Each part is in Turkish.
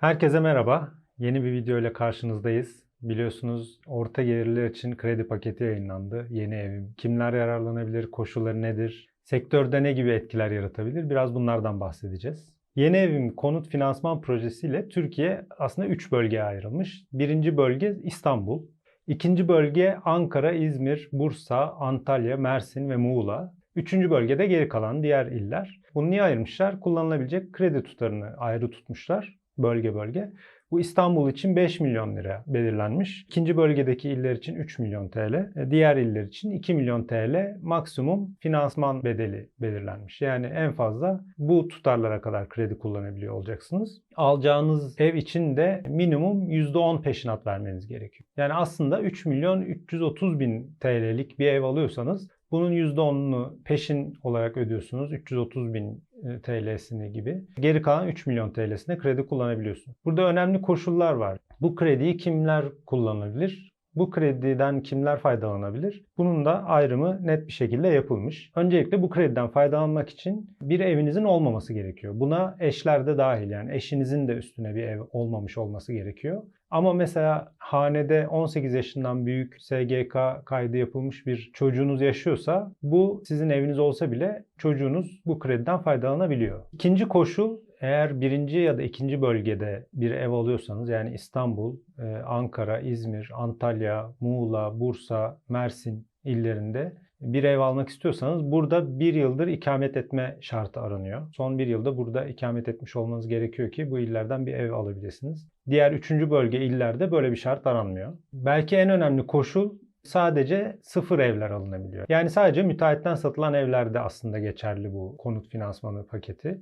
Herkese merhaba. Yeni bir video ile karşınızdayız. Biliyorsunuz orta gelirler için kredi paketi yayınlandı. Yeni evim. Kimler yararlanabilir? Koşulları nedir? Sektörde ne gibi etkiler yaratabilir? Biraz bunlardan bahsedeceğiz. Yeni evim konut finansman projesiyle Türkiye aslında 3 bölgeye ayrılmış. Birinci bölge İstanbul. İkinci bölge Ankara, İzmir, Bursa, Antalya, Mersin ve Muğla. Üçüncü bölgede geri kalan diğer iller. Bunu niye ayırmışlar? Kullanılabilecek kredi tutarını ayrı tutmuşlar bölge bölge. Bu İstanbul için 5 milyon lira belirlenmiş. İkinci bölgedeki iller için 3 milyon TL. e, Diğer iller için 2 milyon TL maksimum finansman bedeli belirlenmiş. Yani en fazla bu tutarlara kadar kredi kullanabiliyor olacaksınız. Alacağınız ev için de minimum %10 peşinat vermeniz gerekiyor. Yani aslında 3 milyon 330 bin TL'lik bir ev alıyorsanız bunun %10'unu peşin olarak ödüyorsunuz. 330 bin TL'sini gibi. Geri kalan 3 milyon TL'sine kredi kullanabiliyorsunuz. Burada önemli koşullar var. Bu krediyi kimler kullanabilir? Bu krediden kimler faydalanabilir? Bunun da ayrımı net bir şekilde yapılmış. Öncelikle bu krediden faydalanmak için bir evinizin olmaması gerekiyor. Buna eşler de dahil yani eşinizin de üstüne bir ev olmamış olması gerekiyor. Ama mesela hanede 18 yaşından büyük SGK kaydı yapılmış bir çocuğunuz yaşıyorsa bu sizin eviniz olsa bile çocuğunuz bu krediden faydalanabiliyor. İkinci koşul eğer birinci ya da ikinci bölgede bir ev alıyorsanız yani İstanbul, e, Ankara, İzmir, Antalya, Muğla, Bursa, Mersin illerinde bir ev almak istiyorsanız burada bir yıldır ikamet etme şartı aranıyor. Son bir yılda burada ikamet etmiş olmanız gerekiyor ki bu illerden bir ev alabilirsiniz. Diğer üçüncü bölge illerde böyle bir şart aranmıyor. Belki en önemli koşul sadece sıfır evler alınabiliyor. Yani sadece müteahhitten satılan evlerde aslında geçerli bu konut finansmanı paketi.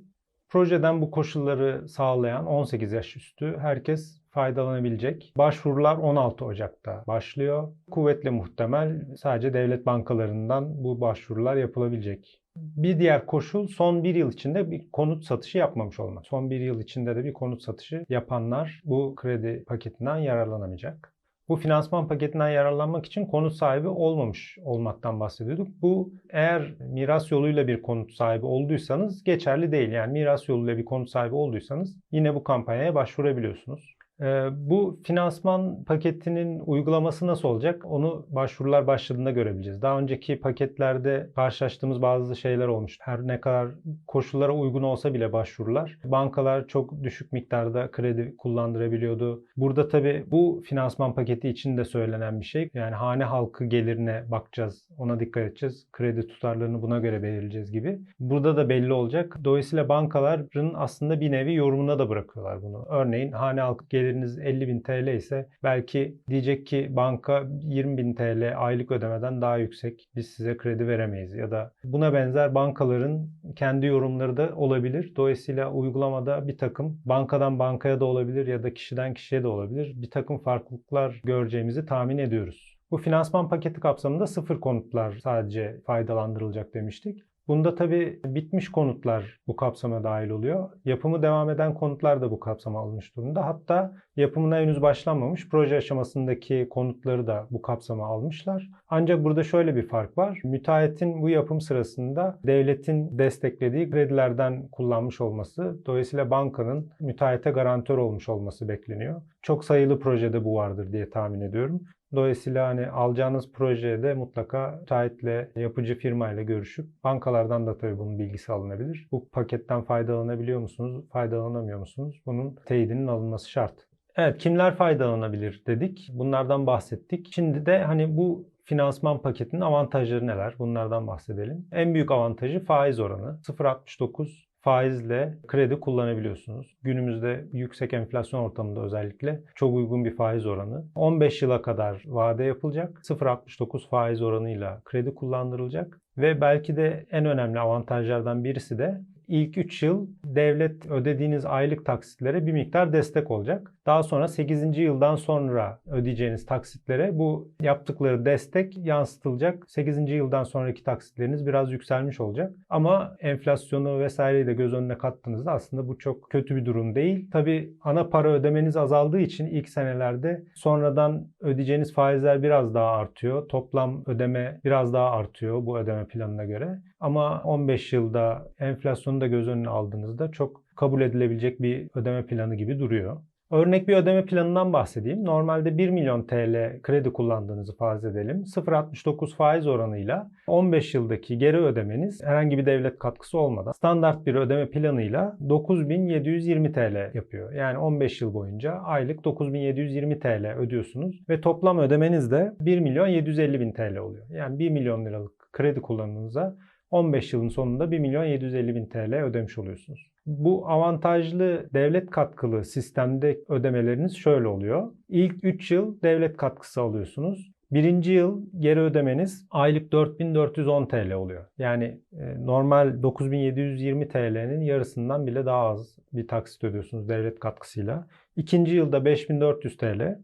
Projeden bu koşulları sağlayan 18 yaş üstü herkes faydalanabilecek. Başvurular 16 Ocak'ta başlıyor. Kuvvetle muhtemel sadece devlet bankalarından bu başvurular yapılabilecek. Bir diğer koşul son bir yıl içinde bir konut satışı yapmamış olmak. Son bir yıl içinde de bir konut satışı yapanlar bu kredi paketinden yararlanamayacak. Bu finansman paketinden yararlanmak için konut sahibi olmamış olmaktan bahsediyorduk. Bu eğer miras yoluyla bir konut sahibi olduysanız geçerli değil. Yani miras yoluyla bir konut sahibi olduysanız yine bu kampanyaya başvurabiliyorsunuz. Ee, Bu finansman paketinin uygulaması nasıl olacak? Onu başvurular başladığında görebileceğiz. Daha önceki paketlerde karşılaştığımız bazı şeyler olmuş. Her ne kadar koşullara uygun olsa bile başvurular. Bankalar çok düşük miktarda kredi kullandırabiliyordu. Burada tabii bu finansman paketi için de söylenen bir şey. Yani hane halkı gelirine bakacağız. Ona dikkat edeceğiz. Kredi tutarlarını buna göre belirleyeceğiz gibi. Burada da belli olacak. Dolayısıyla bankaların aslında bir nevi yorumuna da bırakıyorlar bunu. Örneğin hane halkı geliriniz 50 bin TL ise belki diyecek ki banka 20 bin TL aylık ödemeden daha yüksek biz size kredi veremeyiz ya da buna benzer bankaların kendi yorumları da olabilir. Dolayısıyla uygulamada bir takım bankadan bankaya da olabilir ya da kişiden kişiye de olabilir. Bir takım farklılıklar göreceğimizi tahmin ediyoruz. Bu finansman paketi kapsamında sıfır konutlar sadece faydalandırılacak demiştik. Bunda tabii bitmiş konutlar bu kapsama dahil oluyor. Yapımı devam eden konutlar da bu kapsama alınmış durumda. Hatta yapımına henüz başlanmamış proje aşamasındaki konutları da bu kapsama almışlar. Ancak burada şöyle bir fark var. Müteahhitin bu yapım sırasında devletin desteklediği kredilerden kullanmış olması, dolayısıyla bankanın müteahhite garantör olmuş olması bekleniyor. Çok sayılı projede bu vardır diye tahmin ediyorum. Dolayısıyla hani alacağınız projede mutlaka müteahhitle, yapıcı firmayla görüşüp bankalardan da tabii bunun bilgisi alınabilir. Bu paketten faydalanabiliyor musunuz, faydalanamıyor musunuz? Bunun teyidinin alınması şart. Evet, kimler faydalanabilir dedik. Bunlardan bahsettik. Şimdi de hani bu finansman paketinin avantajları neler? Bunlardan bahsedelim. En büyük avantajı faiz oranı. 0.69 faizle kredi kullanabiliyorsunuz. Günümüzde yüksek enflasyon ortamında özellikle çok uygun bir faiz oranı. 15 yıla kadar vade yapılacak. 0.69 faiz oranıyla kredi kullandırılacak. Ve belki de en önemli avantajlardan birisi de ilk 3 yıl devlet ödediğiniz aylık taksitlere bir miktar destek olacak. Daha sonra 8. yıldan sonra ödeyeceğiniz taksitlere bu yaptıkları destek yansıtılacak. 8. yıldan sonraki taksitleriniz biraz yükselmiş olacak. Ama enflasyonu vesaireyi de göz önüne kattığınızda aslında bu çok kötü bir durum değil. Tabi ana para ödemeniz azaldığı için ilk senelerde sonradan ödeyeceğiniz faizler biraz daha artıyor. Toplam ödeme biraz daha artıyor bu ödeme planına göre. Ama 15 yılda enflasyonu da göz önüne aldığınızda çok kabul edilebilecek bir ödeme planı gibi duruyor. Örnek bir ödeme planından bahsedeyim. Normalde 1 milyon TL kredi kullandığınızı farz edelim. 0.69 faiz oranıyla 15 yıldaki geri ödemeniz herhangi bir devlet katkısı olmadan standart bir ödeme planıyla 9720 TL yapıyor. Yani 15 yıl boyunca aylık 9720 TL ödüyorsunuz ve toplam ödemeniz de 1 milyon 750 bin TL oluyor. Yani 1 milyon liralık kredi kullanımınıza 15 yılın sonunda 1 milyon 750 bin TL ödemiş oluyorsunuz. Bu avantajlı devlet katkılı sistemde ödemeleriniz şöyle oluyor. İlk 3 yıl devlet katkısı alıyorsunuz. Birinci yıl geri ödemeniz aylık 4410 TL oluyor. Yani e, normal 9720 TL'nin yarısından bile daha az bir taksit ödüyorsunuz devlet katkısıyla. İkinci yılda 5400 TL.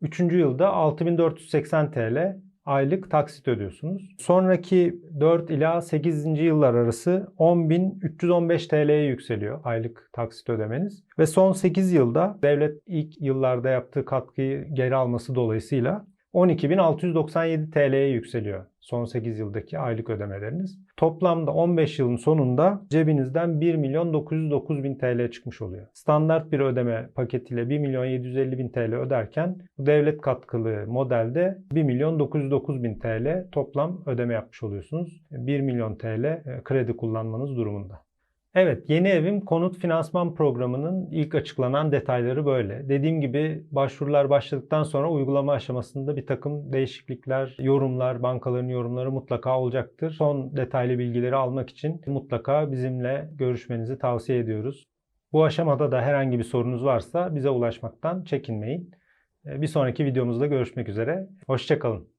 Üçüncü yılda 6480 TL aylık taksit ödüyorsunuz. Sonraki 4 ila 8. yıllar arası 10.315 TL'ye yükseliyor aylık taksit ödemeniz. Ve son 8 yılda devlet ilk yıllarda yaptığı katkıyı geri alması dolayısıyla 12.697 TL'ye yükseliyor son 8 yıldaki aylık ödemeleriniz. Toplamda 15 yılın sonunda cebinizden 1 milyon 909 bin TL çıkmış oluyor. Standart bir ödeme paketiyle 1 milyon 750 bin TL öderken bu devlet katkılı modelde 1 milyon 909 bin TL toplam ödeme yapmış oluyorsunuz. 1 milyon TL e, kredi kullanmanız durumunda. Evet, yeni evim konut finansman programının ilk açıklanan detayları böyle. Dediğim gibi başvurular başladıktan sonra uygulama aşamasında bir takım değişiklikler, yorumlar, bankaların yorumları mutlaka olacaktır. Son detaylı bilgileri almak için mutlaka bizimle görüşmenizi tavsiye ediyoruz. Bu aşamada da herhangi bir sorunuz varsa bize ulaşmaktan çekinmeyin. Bir sonraki videomuzda görüşmek üzere. Hoşçakalın.